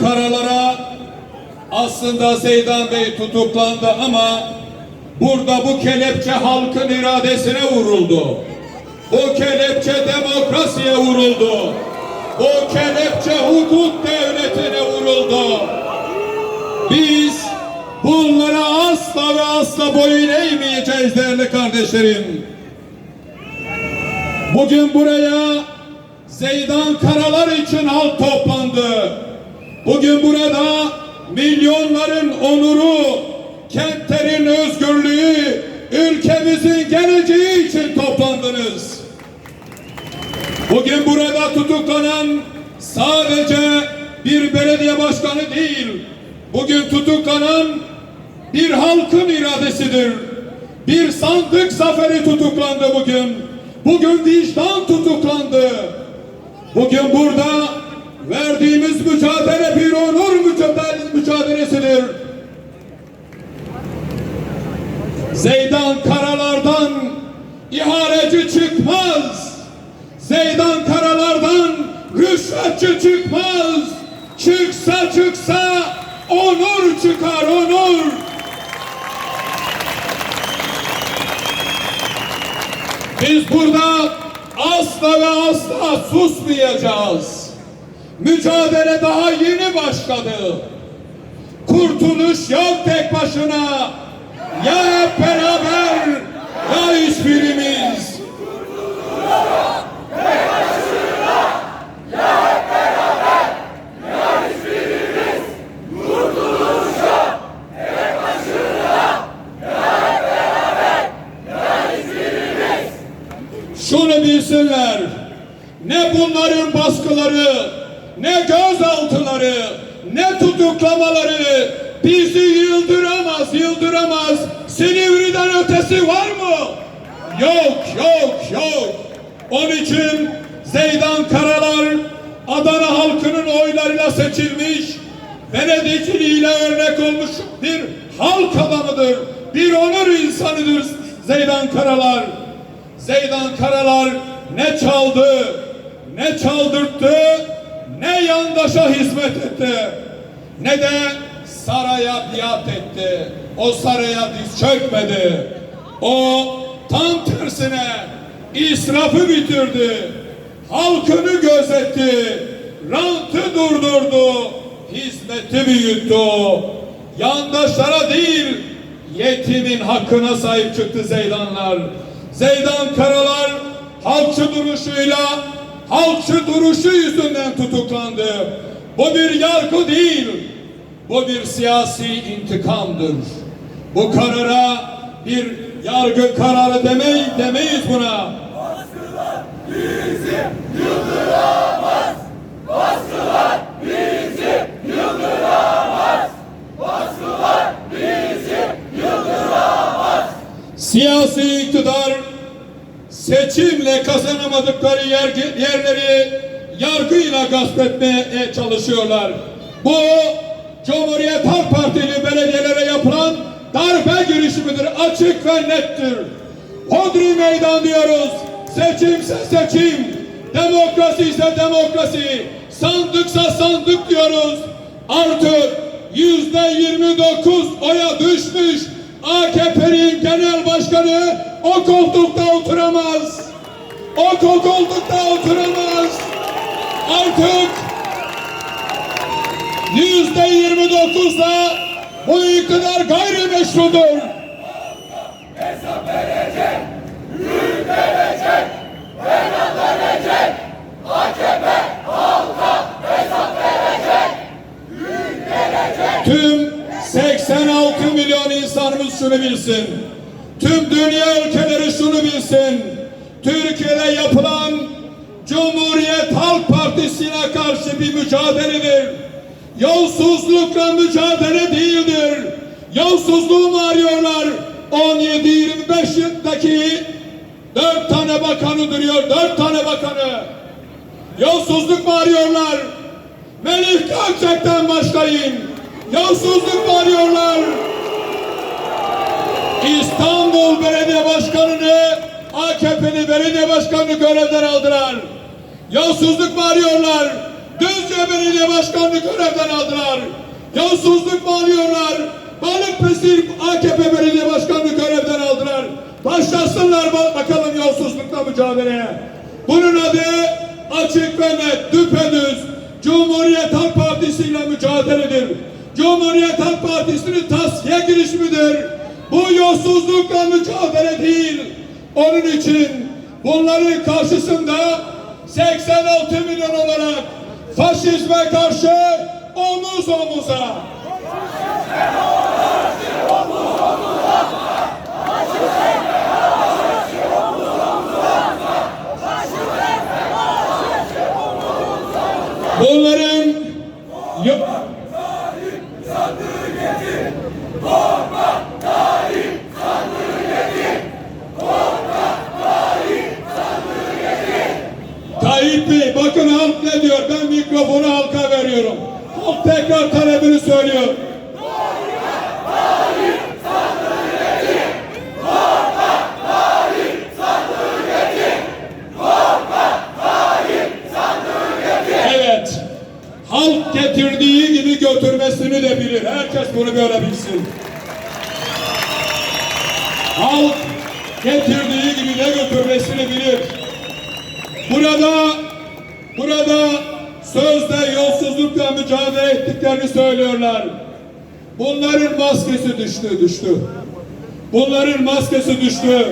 karalara aslında Seydan Bey tutuklandı ama burada bu kelepçe halkın iradesine vuruldu. Bu kelepçe demokrasiye vuruldu. Bu kelepçe hukuk devletine vuruldu. Biz bunlara asla ve asla boyun eğmeyeceğiz değerli kardeşlerim. Bugün buraya Zeydan Karalar için halk toplandı. Bugün burada milyonların onuru, kentlerin özgürlüğü, ülkemizin geleceği için toplandınız. Bugün burada tutuklanan sadece bir belediye başkanı değil, bugün tutuklanan bir halkın iradesidir. Bir sandık zaferi tutuklandı bugün. Bugün vicdan tutuklandı. Bugün burada verdiğimiz mücadele bir onur mücadele, mücadelesidir. Zeydan karalardan ihaleci çıkmaz. Zeydan karalardan rüşvetçi çıkmaz. Çıksa çıksa onur çıkar onur. Biz burada asla ve asla susmayacağız. Mücadele daha yeni başladı. Kurtuluş yok tek başına. Ya hep beraber ya hiçbirimiz. Şunu bilsinler. Ne bunların baskıları, ne gözaltıları, ne tutuklamaları bizi yıldıramaz, yıldıramaz. Silivri'den ötesi var mı? Yok, yok, yok. Onun için Zeydan Karalar Adana halkının oylarıyla seçilmiş, Venedikliyle örnek olmuş bir halk adamıdır, bir onur insanıdır Zeydan Karalar. Zeydan Karalar ne çaldı, ne çaldırttı, ne yandaşa hizmet etti, ne de saraya biat etti. O saraya diz çökmedi. O tam tersine israfı bitirdi. Halkını gözetti. Rantı durdurdu. Hizmeti büyüttü. Yandaşlara değil, yetimin hakkına sahip çıktı Zeydanlar. Zeydan Karalar halkçı duruşuyla, halkçı duruşu yüzünden tutuklandı. Bu bir yargı değil, bu bir siyasi intikamdır. Bu karara bir yargı kararı demeyi, demeyiz buna. Siyasi iktidar seçimle kazanamadıkları yer, yerleri yargıyla gasp etmeye çalışıyorlar. Bu Cumhuriyet Halk Partili belediyelere yapılan darbe girişimidir. Açık ve nettir. Hodri meydan diyoruz. Seçimse seçim. Demokrasi ise demokrasi. Sandıksa sandık diyoruz. Artık yüzde 29 oya düşmüş AKP'nin genel başkanı o koltukta oturamaz. O koltukta oturamaz. Artık yüzde 29'da bu iktidar gayrimeşrudur. Tüm 86 milyon insanımız şunu bilsin. Tüm dünya ülkeleri şunu bilsin. Türkiye'de yapılan Cumhuriyet Halk Partisi'ne karşı bir mücadeledir. Yolsuzlukla mücadele değildir. Yolsuzluğu mu arıyorlar? 17-25 yıldaki dört tane bakanı duruyor. Dört tane bakanı. Yolsuzluk mu arıyorlar? Melih Gökçek'ten başlayın. Yolsuzluk mu arıyorlar? İstanbul Belediye Başkanı'nı AKP'li belediye başkanını görevden aldılar. Yolsuzluk mu arıyorlar? Düzce Belediye Başkanlığı görevden aldılar. Yolsuzluk bağlıyorlar. Balıkesir AKP Belediye Başkanlığı görevden aldılar. Başlasınlar bak- bakalım yolsuzlukla mücadeleye. Bunun adı açık ve net, düpedüz Cumhuriyet Halk Partisi ile mücadeledir. Cumhuriyet Halk Partisi'nin tasfiye girişimidir. Bu yolsuzlukla mücadele değil. Onun için bunların karşısında 86 milyon olarak faşizme karşı omuz omuza. Bunların Yok. Tayyip Bey bakın halk ne diyor ben mikrofonu halka veriyorum. Halk tekrar talebini söylüyor. Evet. Halk getirdiği gibi götürmesini de bilir. Herkes bunu böyle bilsin. Halk getirdiği gibi de götürmesini bilir. Burada burada sözde yolsuzlukla mücadele ettiklerini söylüyorlar. Bunların maskesi düştü, düştü. Bunların maskesi düştü.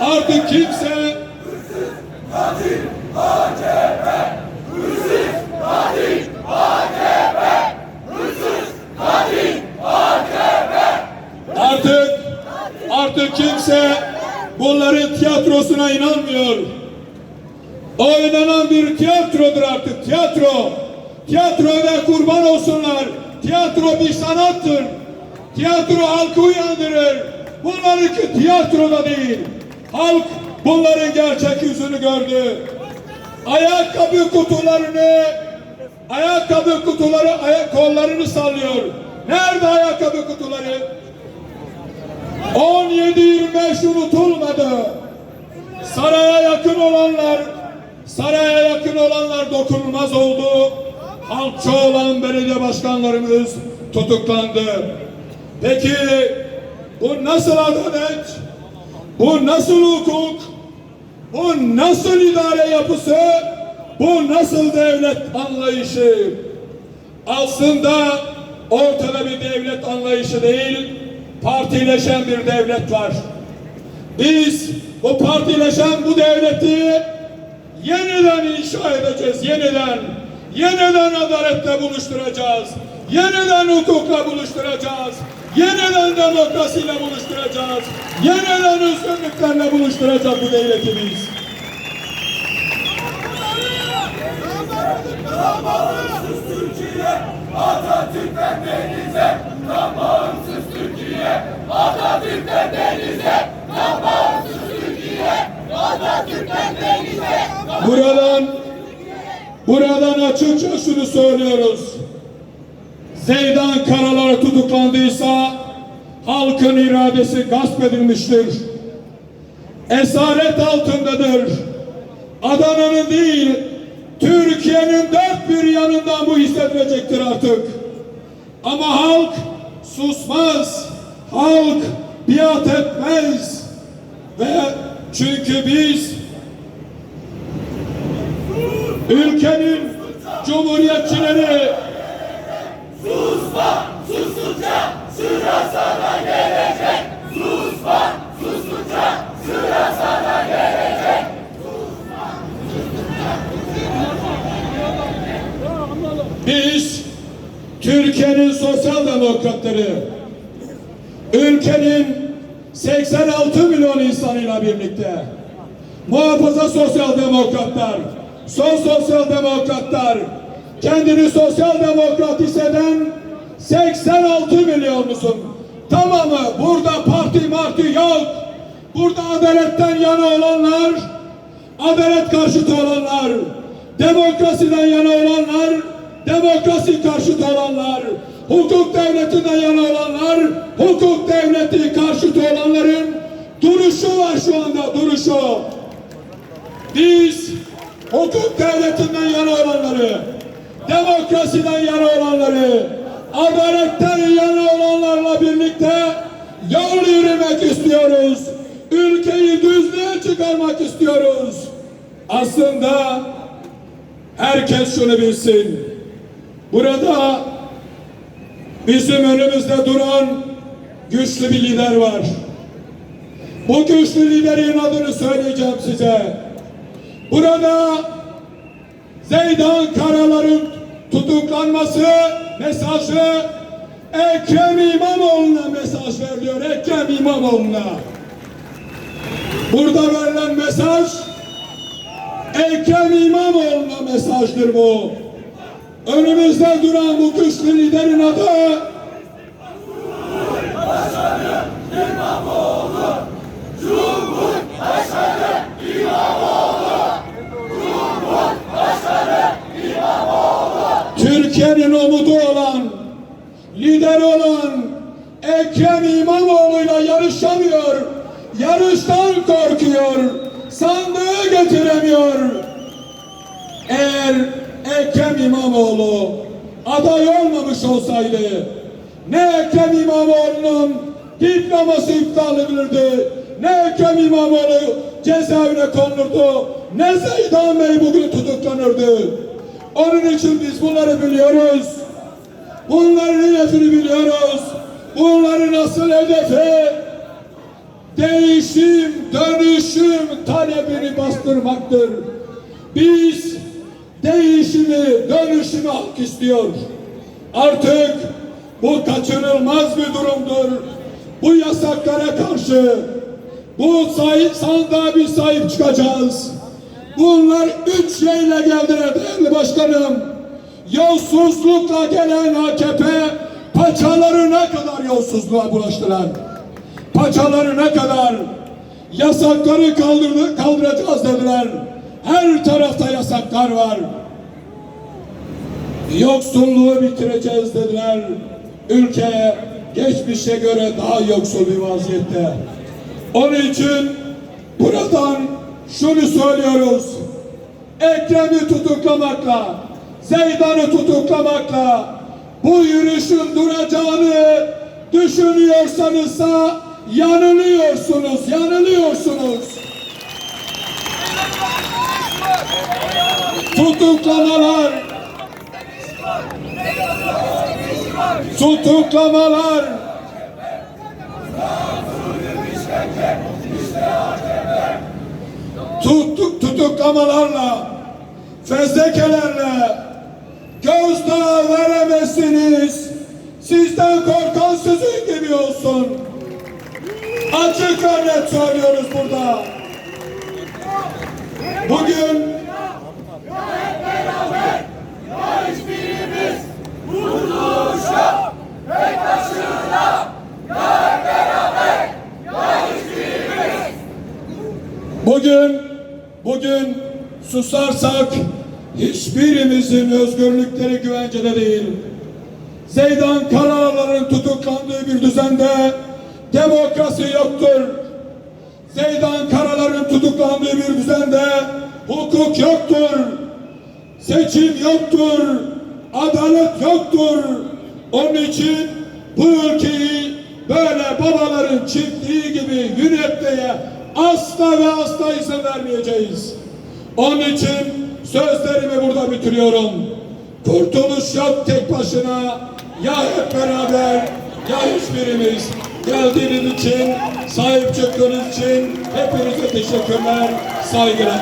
Artık kimse Artık artık kimse bunların tiyatrosuna inanmıyor. Oynanan bir tiyatrodur artık tiyatro. Tiyatroya kurban olsunlar. Tiyatro bir sanattır. Tiyatro halkı uyandırır. Bunlarınki tiyatroda değil. Halk bunların gerçek yüzünü gördü. Ayakkabı kutularını ayakkabı kutuları ayak kollarını sallıyor. Nerede ayakkabı kutuları? 17-25 unutulmadı. Saraya yakın olanlar, saraya yakın olanlar dokunulmaz oldu. Halkçı olan belediye başkanlarımız tutuklandı. Peki bu nasıl adalet? Bu nasıl hukuk? Bu nasıl idare yapısı? Bu nasıl devlet anlayışı? Aslında ortada bir devlet anlayışı değil, partileşen bir devlet var. Biz bu partileşen bu devleti yeniden inşa edeceğiz, yeniden. Yeniden adaletle buluşturacağız. Yeniden hukukla buluşturacağız. Yeniden demokrasiyle buluşturacağız. Yeniden özgürlüklerle buluşturacağız bu devleti biz. Bağımsız Türkiye, Atatürk'ten denize, tam bağımsız Türkiye, Atatürk'ten denize, tam bağımsız Türkiye, Atatürk'ten denize. Buradan buradan açıkça şunu söylüyoruz. Zeydan Karalar tutuklandıysa halkın iradesi gasp edilmiştir. Esaret altındadır. Adana'nın değil, Türkiye'nin dört bir yanından bu hissedilecektir artık. Ama halk susmaz. Halk biat etmez. Ve çünkü biz ülkenin cumhuriyetçileri Susma, sustukça sıra sana gelecek. Susma, sustukça sıra sana gelecek. biz Türkiye'nin sosyal demokratları ülkenin 86 milyon insanıyla birlikte muhafaza sosyal demokratlar, son sosyal demokratlar, kendini sosyal demokrat hisseden 86 milyonlusun. Tamamı burada parti marti yok. Burada adaletten yana olanlar, adalet karşıtı olanlar, demokrasiden yana olanlar, demokrasi karşıtı olanlar, hukuk devletinden yana olanlar, hukuk devleti karşıtı olanların duruşu var şu anda duruşu. Biz hukuk devletinden yana olanları, demokrasiden yana olanları, adaletten yana olanlarla birlikte yol yürümek istiyoruz. Ülkeyi düzlüğe çıkarmak istiyoruz. Aslında herkes şunu bilsin. Burada bizim önümüzde duran güçlü bir lider var. Bu güçlü liderin adını söyleyeceğim size. Burada Zeydan Karalar'ın tutuklanması mesajı Ekrem İmamoğlu'na mesaj veriliyor. Ekrem İmamoğlu'na. Burada verilen mesaj Ekrem İmamoğlu'na mesajdır bu. Önümüzde duran bu güçlü liderin adı Türkiye'nin umudu olan, lider olan Ekrem İmamoğlu'yla yarışamıyor. Yarıştan korkuyor. Sandığı getiremiyor. Eğer Ekrem İmamoğlu aday olmamış olsaydı ne Ekrem İmamoğlu'nun diploması iptal edilirdi, ne Ekrem İmamoğlu cezaevine konulurdu, ne Zeydan Bey bugün tutuklanırdı. Onun için biz bunları biliyoruz. Bunların hedefini biliyoruz. Bunların asıl hedefi değişim, dönüşüm talebini bastırmaktır. Biz değişimi, dönüşümü hak istiyor. Artık bu kaçınılmaz bir durumdur. Bu yasaklara karşı bu sahip sandığa bir sahip çıkacağız. Bunlar üç şeyle geldiler değerli başkanım. Yolsuzlukla gelen AKP paçalarına kadar yolsuzluğa bulaştılar. Paçalarına kadar yasakları kaldırdı, kaldıracağız dediler. Her tarafta yasaklar var. Yoksulluğu bitireceğiz dediler. Ülke geçmişe göre daha yoksul bir vaziyette. Onun için buradan şunu söylüyoruz. Ekrem'i tutuklamakla, Zeydan'ı tutuklamakla bu yürüyüşün duracağını düşünüyorsanızsa yanılıyorsunuz, yanılıyorsunuz. Tutuklamalar, tutuklamalar, tutuk, tutuklamalarla, fezlekelerle gözdağı veremezsiniz. Sizden korkan sizin gibi olsun. Açık ve söylüyoruz burada. Bugün Bugün, bugün susarsak hiçbirimizin özgürlükleri güvencede değil. Zeydan Karalar'ın tutuklandığı bir düzende demokrasi yoktur. Zeydan Karalar'ın tutuklandığı bir düzende hukuk yoktur. Seçim yoktur. Adalet yoktur. Onun için bu ülkeyi böyle babaların çiftliği gibi yönetmeye asla ve asla izin vermeyeceğiz. Onun için sözlerimi burada bitiriyorum. Kurtuluş yok tek başına. Ya hep beraber ya hiçbirimiz. Geldiğiniz için, sahip çıktığınız için hepinize teşekkürler, saygılar.